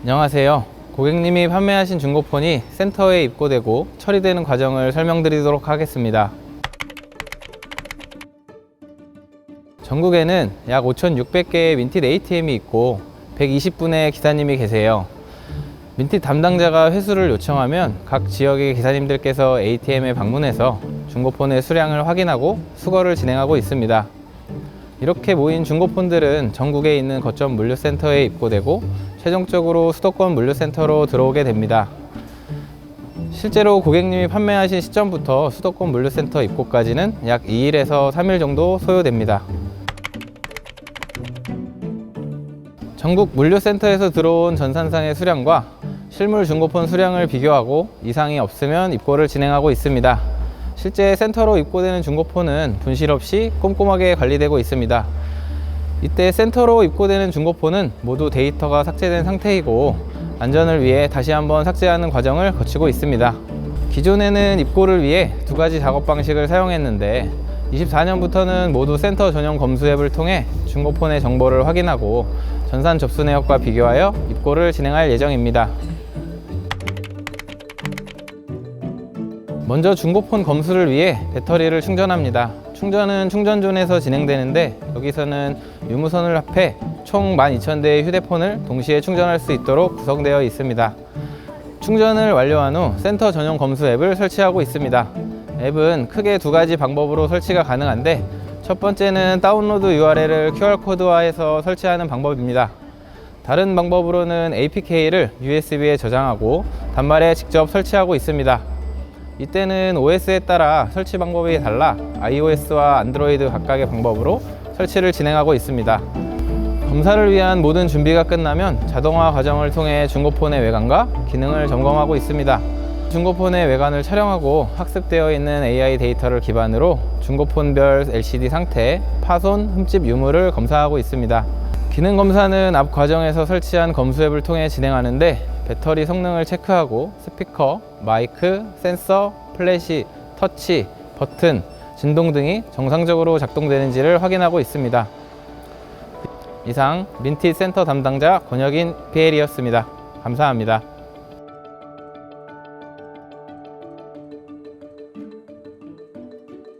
안녕하세요. 고객님이 판매하신 중고폰이 센터에 입고되고 처리되는 과정을 설명드리도록 하겠습니다. 전국에는 약 5,600개의 민팁 ATM이 있고 120분의 기사님이 계세요. 민팁 담당자가 회수를 요청하면 각 지역의 기사님들께서 ATM에 방문해서 중고폰의 수량을 확인하고 수거를 진행하고 있습니다. 이렇게 모인 중고폰들은 전국에 있는 거점 물류센터에 입고되고 최종적으로 수도권 물류센터로 들어오게 됩니다. 실제로 고객님이 판매하신 시점부터 수도권 물류센터 입고까지는 약 2일에서 3일 정도 소요됩니다. 전국 물류센터에서 들어온 전산상의 수량과 실물 중고폰 수량을 비교하고 이상이 없으면 입고를 진행하고 있습니다. 실제 센터로 입고되는 중고폰은 분실 없이 꼼꼼하게 관리되고 있습니다. 이때 센터로 입고되는 중고폰은 모두 데이터가 삭제된 상태이고 안전을 위해 다시 한번 삭제하는 과정을 거치고 있습니다. 기존에는 입고를 위해 두 가지 작업 방식을 사용했는데 24년부터는 모두 센터 전용 검수 앱을 통해 중고폰의 정보를 확인하고 전산 접수 내역과 비교하여 입고를 진행할 예정입니다. 먼저 중고폰 검수를 위해 배터리를 충전합니다. 충전은 충전존에서 진행되는데 여기서는 유무선을 합해 총 12,000대의 휴대폰을 동시에 충전할 수 있도록 구성되어 있습니다. 충전을 완료한 후 센터 전용 검수 앱을 설치하고 있습니다. 앱은 크게 두 가지 방법으로 설치가 가능한데 첫 번째는 다운로드 URL을 QR코드화해서 설치하는 방법입니다. 다른 방법으로는 APK를 USB에 저장하고 단말에 직접 설치하고 있습니다. 이때는 OS에 따라 설치 방법이 달라 iOS와 안드로이드 각각의 방법으로 설치를 진행하고 있습니다. 검사를 위한 모든 준비가 끝나면 자동화 과정을 통해 중고폰의 외관과 기능을 점검하고 있습니다. 중고폰의 외관을 촬영하고 학습되어 있는 AI 데이터를 기반으로 중고폰별 LCD 상태, 파손, 흠집 유무를 검사하고 있습니다. 기능 검사는 앞 과정에서 설치한 검수 앱을 통해 진행하는데 배터리 성능을 체크하고 스피커, 마이크, 센서, 플래시, 터치, 버튼, 진동 등이 정상적으로 작동되는지를 확인하고 있습니다. 이상 민티 센터 담당자 권혁인 PL이었습니다. 감사합니다.